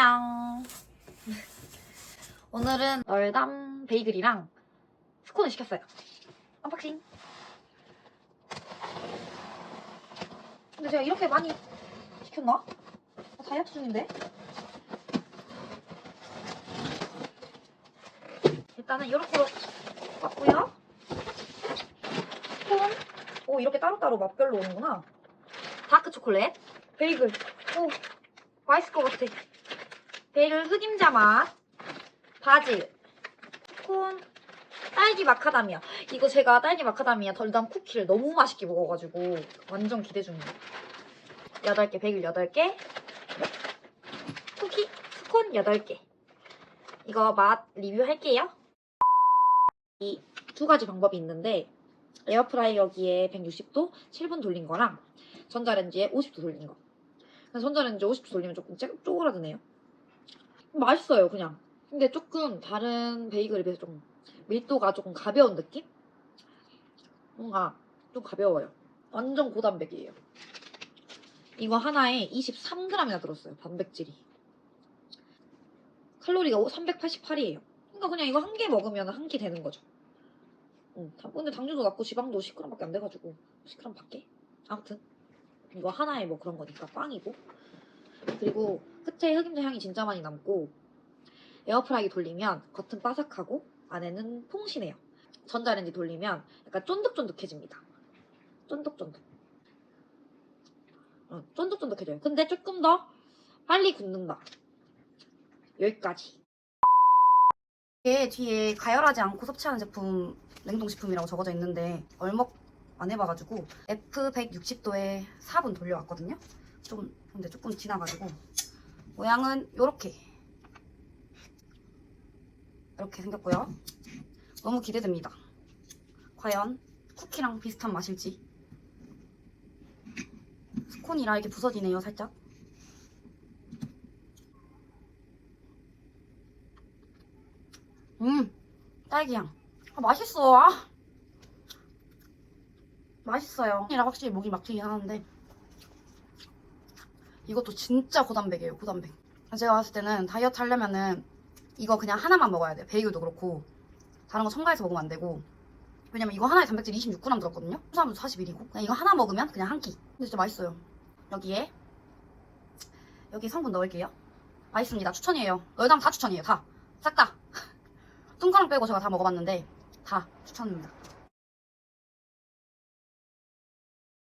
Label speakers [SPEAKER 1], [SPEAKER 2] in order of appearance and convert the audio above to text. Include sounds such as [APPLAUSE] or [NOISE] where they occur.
[SPEAKER 1] 안녕. 오늘은 얼담 베이글이랑 스콘을 시켰어요. 언박싱. 근데 제가 이렇게 많이 시켰나? 나 다이어트 중인데? 일단은 이렇게 왔고요. 스콘. 오, 이렇게 따로따로 맛별로 오는구나. 다크 초콜릿. 베이글. 오, 맛있을 것 같아. 베이글 흑임자 맛. 바질. 콘. 딸기 마카다미아. 이거 제가 딸기 마카다미아 덜담 쿠키를 너무 맛있게 먹어가지고 완전 기대 중이에요. 8개, 베이글 8개. 쿠키, 스콘 8개. 이거 맛 리뷰할게요. 이 두 가지 방법이 있는데 에어프라이어기에 160도 7분 돌린 거랑 전자레인지에 50도 돌린 거. 전자레인지 50도 돌리면 조금 쪼, 쪼그라드네요. 맛있어요, 그냥. 근데 조금 다른 베이글에 비해서 좀 밀도가 조금 가벼운 느낌? 뭔가 좀 가벼워요. 완전 고단백이에요. 이거 하나에 23g이나 들었어요, 단백질이. 칼로리가 388이에요. 그러니까 그냥 이거 한 개 먹으면 한 끼 되는 거죠. 응, 당- 근데 당류도 낮고 지방도 10g밖에 안 돼가지고 10g 밖에? 아무튼 이거 하나에 뭐 그런 거니까 빵이고 그리고 끝에 흑임자 향이 진짜 많이 남고 에어프라이기 돌리면 겉은 바삭하고 안에는 퐁신해요. 전자레인지 돌리면 약간 쫀득쫀득해집니다. 쫀득쫀득. 어, 쫀득쫀득해져요. 근데 조금 더 빨리 굳는다 여기까지.
[SPEAKER 2] 이게 뒤에 가열하지 않고 섭취하는 제품 냉동식품이라고 적어져 있는데 얼먹 안 해봐가지고 F160도에 4분 돌려왔거든요. 좀 근데 조금 지나가지고 모양은 요렇게 이렇게 생겼고요. 너무 기대됩니다. 과연 쿠키랑 비슷한 맛일지 스콘이라 이렇게 부서지네요 살짝. 음 딸기향. 아, 맛있어. 아. 맛있어요. 이라 확실히 목이 막히긴 하는데 이것도 진짜 고단백이에요. 고단백. 제가 봤을 때는 다이어트 하려면은 이거 그냥 하나만 먹어야 돼요. 베이글도 그렇고 다른 거 첨가해서 먹으면 안 되고 왜냐면 이거 하나에 단백질 26g 들었거든요. 수산도 41이고 그냥 이거 하나 먹으면 그냥 한 끼. 근데 진짜 맛있어요. 여기에 여기 성분 넣을게요. 맛있습니다. 추천이에요. 너희당 다 추천이에요. 다. 싹 다. [LAUGHS] 뚱가랑 빼고 제가 다 먹어봤는데 다 추천입니다.